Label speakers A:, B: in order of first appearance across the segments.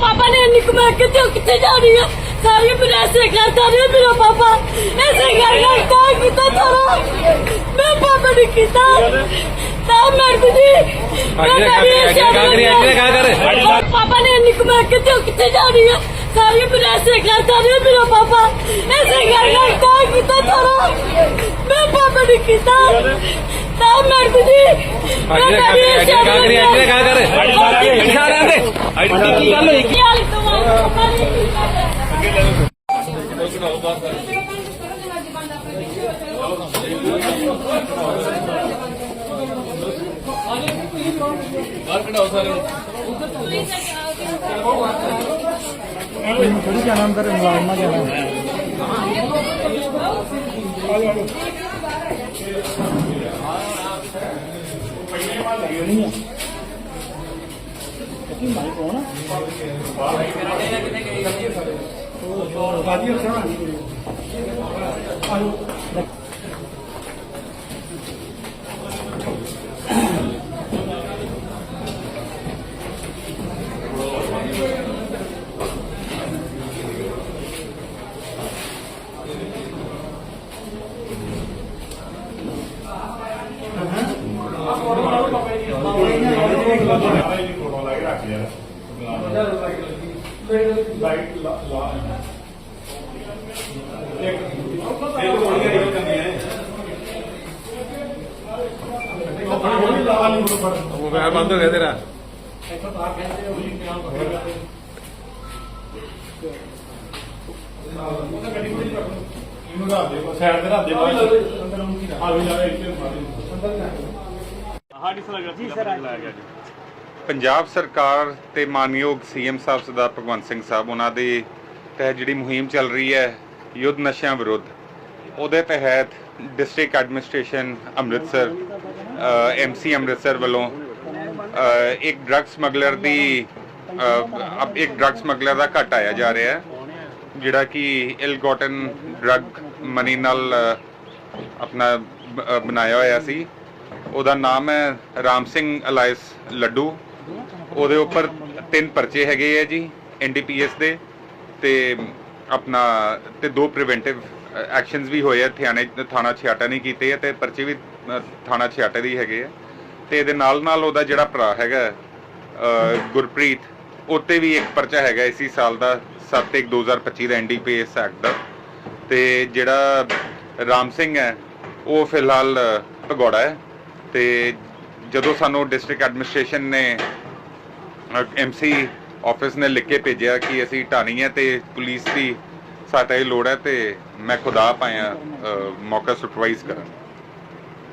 A: ਪਾਪਾ ਨੇ ਇੰਨੀ ਕਮਾ ਕੇ ਤੇ ਕਿੱਥੇ ਜਾ ਰਹੀ ਹੈ ਸਾਰੀ ਬਰੈਸੇ ਕਰਦਾ ਰਿਹਾ ਮੇਰਾ ਪਾਪਾ। ਐਸੇ ਕਰ ਕਰਦਾ ਕੀਤਾ ਤਾਰਾ ਮੈਂ ਪਾਪਾ ਨੇ ਕੀਤਾ। ਤਾਂ ਮਰਦ ਜੀ। ਪਾਪਾ ਨੇ ਇੰਨੀ ਕਮਾ ਕੇ ਤੇ ਕਿੱਥੇ ਜਾ ਰਹੀ ਹੈ ਸਾਰੀ ਬਰੈਸੇ ਕਰਦਾ ਰਿਹਾ ਮੇਰਾ ਪਾਪਾ। ਐਸੇ ਕਰ ਕਰਦਾ ਕੀਤਾ ਤਾਰਾ ਮੈਂ ਪਾਪਾ ਨੇ ਕੀਤਾ। ਬਾਹਰ ਕਢਾਓ ਸਾਰੇ
B: ਨੂੰ ਥੋੜੀ ਜਾਣਾ ਅੰਦਰ ਮੁਲਾਜ਼ਮਾਂ ਜਾਣਾ
C: ਆਲੋ ਆਲੋ
B: 연인이야.
C: 느낌 많이 보나? 바디가 잘 아니고. 아유. Thank you.
B: ਅੱਗੇ ਕਰ। ਸਾਰਿਆਂ ਦੇ ਕੀ ਗੱਲ ਹੋਈ
A: ਕੀ ਹਾਲ ਤੁਹਾਡਾ ਪਾਪਾ ਨੇ ਕੀਤਾ
C: ਥੋੜੀ ਜਾਣਾ ਅੰਦਰ ਮੁਲਾਜ਼ਮਾਂ ਜਾਣਾ
B: ਮੋਬਾਈਲ ਬੰਦ ਹੋ ਗਿਆ ਤੇਰਾ
D: ਸਾਈਡ ਤੇ ਰੱਖ ਦੇ ਆ ਵੀ ਜਾ ਇੱਥੇ ਹਾਂਜੀ ਸਰ ਜੀ ਸਰ ਲਾਇਆ ਗਿਆ ਜੀ
E: ਪੰਜਾਬ ਸਰਕਾਰ ਤੇ ਮਾਨਯੋਗ ਸੀਐਮ ਸਾਹਿਬ ਸਰਦਾਰ ਭਗਵੰਤ ਸਿੰਘ ਸਾਹਿਬ ਉਹਨਾਂ ਦੇ ਤਹਿਤ ਜਿਹੜੀ ਮੁਹਿੰਮ ਚੱਲ ਰਹੀ ਹੈ ਯੁੱਧ ਨਸ਼ਿਆਂ ਵਿਰੁੱਧ ਉਹਦੇ ਤਹਿਤ district administration Amritsar MC Amritsar ਵੱਲੋਂ ਇੱਕ ਡਰੱਗ ਸਮਗਲਰ ਦੀ ਅ, ਇੱਕ ਡਰੱਗ ਸਮਗਲਰ ਦਾ ਘਟ ਆਇਆ ਜਾ ਰਿਹਾ ਹੈ ਜਿਹੜਾ ਕਿ ਇਲਗੋਟਨ ਡਰੱਗ ਮਨੀ ਨਾਲ ਆਪਣਾ ਬਣਾਇਆ ਹੋਇਆ ਸੀ। ਉਹਦਾ ਨਾਮ ਹੈ ਰਾਮ ਸਿੰਘ ਅਲਾਇਸ ਲੱਡੂ। ਉਹਦੇ ਉੱਪਰ ਤਿੰਨ ਪਰਚੇ ਹੈਗੇ ਆ ਜੀ ਐਨਡੀਪੀਐਸ ਦੇ ਤੇ ਆਪਣਾ ਤੇ ਦੋ ਪ੍ਰੀਵੈਂਟਿਵ ਐਕਸ਼ਨਸ ਵੀ ਹੋਏ ਆ ਥਾਣੇ ਥਾਣਾ ਛਿਆਟਾ ਨਹੀਂ ਕੀਤੇ ਆ ਤੇ ਪਰਚੇ ਵੀ ਥਾਣਾ ਛਿਆਟਾ ਦੀ ਹੈਗੇ ਆ। ਤੇ ਇਹਦੇ ਨਾਲ ਨਾਲ ਉਹਦਾ ਜਿਹੜਾ ਭਰਾ ਹੈਗਾ ਅ, ਗੁਰਪ੍ਰੀਤ ਉੱਤੇ ਵੀ ਇੱਕ ਪਰਚਾ ਹੈਗਾ ਇਸੀ ਸਾਲ ਦਾ 7/1/2025 ਦਾ ਐਨਡੀਪੀਐਸ ਐਕਟ ਦਾ ਤੇ ਜਿਹੜਾ ਰਾਮ ਸਿੰਘ ਹੈ ਉਹ ਫਿਲਹਾਲ ਭਗੌੜਾ ਹੈ। ਤੇ ਜਦੋਂ ਸਾਨੂੰ ਡਿਸਟ੍ਰਿਕਟ ਐਡਮਿਨਿਸਟ੍ਰੇਸ਼ਨ ਨੇ ਐਮਸੀ ਆਫਿਸ ਨੇ ਲਿਖ ਕੇ ਭੇਜਿਆ ਕਿ ਅਸੀਂ ਢਾਣੀ ਹੈ ਤੇ ਪੁਲਿਸ ਦੀ ਸਹਾਇਤਾ ਦੀ ਲੋੜ ਹੈ ਤੇ ਮੈਂ ਖੁਦ ਅ, ਮੌਕਾ ਸੁਪਰਵਾਈਜ਼ ਕਰਨ।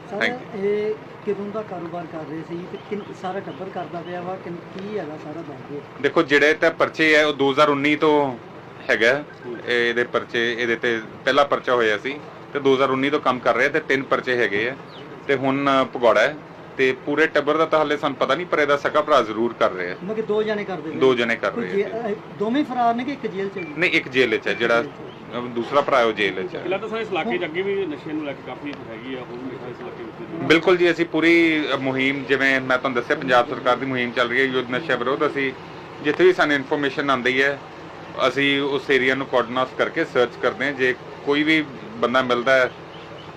C: ਸਰ ਇਹ ਕਿਦੋਂ ਦਾ ਕਾਰੋਬਾਰ ਕਰ ਰਹੇ ਸੀ ਤੇ ਕਿੰਨ ਸਾਰਾ ਟੱਬਰ ਕਰਦਾ ਪਿਆ ਵਾ ਕਿੰਨ ਕੀ ਹੈਗਾ ਸਾਰਾ ਦੱਸ
E: ਦੇਖੋ ਜਿਹੜੇ ਤੇ ਪਰਚੇ ਹੈ ਉਹ 2019 ਤੋਂ ਹੈਗਾ। ਇਹ- ਇਹਦੇ ਪਰਚੇ ਇਹਦੇ ਤੇ ਪਹਿਲਾ ਪਰਚਾ ਹੋਇਆ ਸੀ ਤੇ 2019 ਤੋਂ ਕੰਮ ਕਰ ਰਿਹਾ ਤੇ ਤਿੰਨ ਪਰਚੇ ਹੈਗੇ ਆ। ਤੇ ਹੁਣ ਭਗੌੜਾ ਹੈ। ਤੇ ਪੂਰੇ ਟੱਬਰ ਦਾ ਤਾਂ ਹਾਲੇ ਸਾਨੂੰ ਪਤਾ ਨਹੀਂ ਪਰ ਇਹਦਾ ਸਕਾ ਭਰਾ ਜ਼ਰੂਰ ਕਰ ਰਿਹਾ ਹੈ।
C: ਮੈਂ ਕਿ ਦੋ ਜਣੇ ਕਰਦੇ ਪਏ।
E: ਦੋ ਜਣੇ ਕਰ
C: ਕੋਈ
E: ਰਹੇ ਆ
C: ਜੇ- ਅਹ ਦੋਵੇਂ ਫਰਾਰ ਨੇ ਕਿ ਇੱਕ ਜੇਲ੍ਹ ਚ?
E: ਨਹੀਂ ਇੱਕ ਜੇਲ੍ਹ ਵਿੱਚ ਹੈ ਜਿਹੜਾ ਦੂਸਰਾ ਭਰਾ ਹੈ ਉਹ ਜੇਲ੍ਹ ਵਿੱਚ ਹੈ।
D: ਪਹਿਲਾਂ ਤਾਂ ਸਰ ਇਸ ਇਲਾਕੇ 'ਚ ਅੱਗੇ ਵੀ ਨਸ਼ੇ ਨੂੰ ਲੈ ਕੇ ਕਾਫੀ ਹੈਗੀ ਆ ਹੁਣ ਵੀ ਇਸ ਇਲਾਕੇ ਵਿੱਚ
E: ਬਿਲਕੁਲ ਜੀ ਅਸੀਂ ਪੂਰੀ ਅ, ਮੁਹਿੰਮ ਜਿਵੇਂ ਮੈਂ ਤੁਹਾਨੂੰ ਦੱਸਿਆ ਪੰਜਾਬ ਸਰਕਾਰ ਦੀ ਮੁਹਿੰਮ ਚੱਲ ਰਹੀ ਹੈ ਯੁੱਧ ਨਸ਼ਾ ਵਿਰੋਧ। ਅਸੀਂ ਜਿੱਥੇ ਵੀ ਸਾਨੂੰ ਇਨਫੋਰਮੇਸ਼ਨ ਆਉਂਦੀ ਹੈ ਅਸੀਂ ਉਸ ਏਰੀਆ ਨੂੰ ਕੋਆਰਡੀਨੇਟ ਕਰਕੇ ਸਰਚ ਕਰਦੇ ਹਾਂ। ਜੇ ਕੋਈ ਵੀ ਬੰਦਾ ਮਿਲਦਾ ਹੈ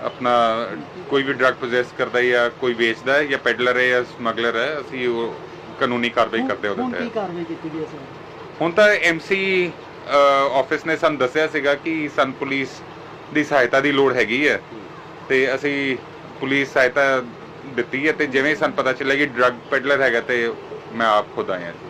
E: ਆਪਣਾ ਕੋਈ ਵੀ ਡਰੱਗ ਪੋਜੈਸ ਕਰਦਾ ਹੈ ਜਾਂ ਕੋਈ ਵੇਚਦਾ ਹੈ ਜਾਂ ਪੈਡਲਰ ਹੈ ਜਾਂ ਸਮਗਲਰ ਹੈ ਅਸੀਂ ਉਹ ਕਾਨੂੰਨੀ ਕਾਰਵਾਈ ਕਰਦੇ ਉਹਦੇ
C: ਕੀ
E: ਤੇ
C: ਕਾਰਵਾਈ ਕੀਤੀ ਗਈ ਹੈ ਸਰ?
E: ਹੁਣ ਤਾਂ ਐਮਸੀ ਆਫਿਸ ਨੇ ਸਾਨੂੰ ਦੱਸਿਆ ਸੀਗਾ ਕਿ ਸਾਨੂੰ ਪੁਲਿਸ ਦੀ ਸਹਾਇਤਾ ਦੀ ਲੋੜ ਹੈਗੀ ਹੈ ਤੇ ਅਸੀਂ ਪੁਲਿਸ ਸਹਾਇਤਾ ਦਿੱਤੀ ਹੈ ਤੇ ਜਿਵੇਂ ਹੀ ਸਾਨੂੰ ਪਤਾ ਚੱਲਿਆ ਕਿ ਡਰੱਗ ਪੈਡਲਰ ਹੈਗਾ ਤੇ ਮੈਂ ਆਪ ਖੁਦ ਆਇਆ ਜੀ।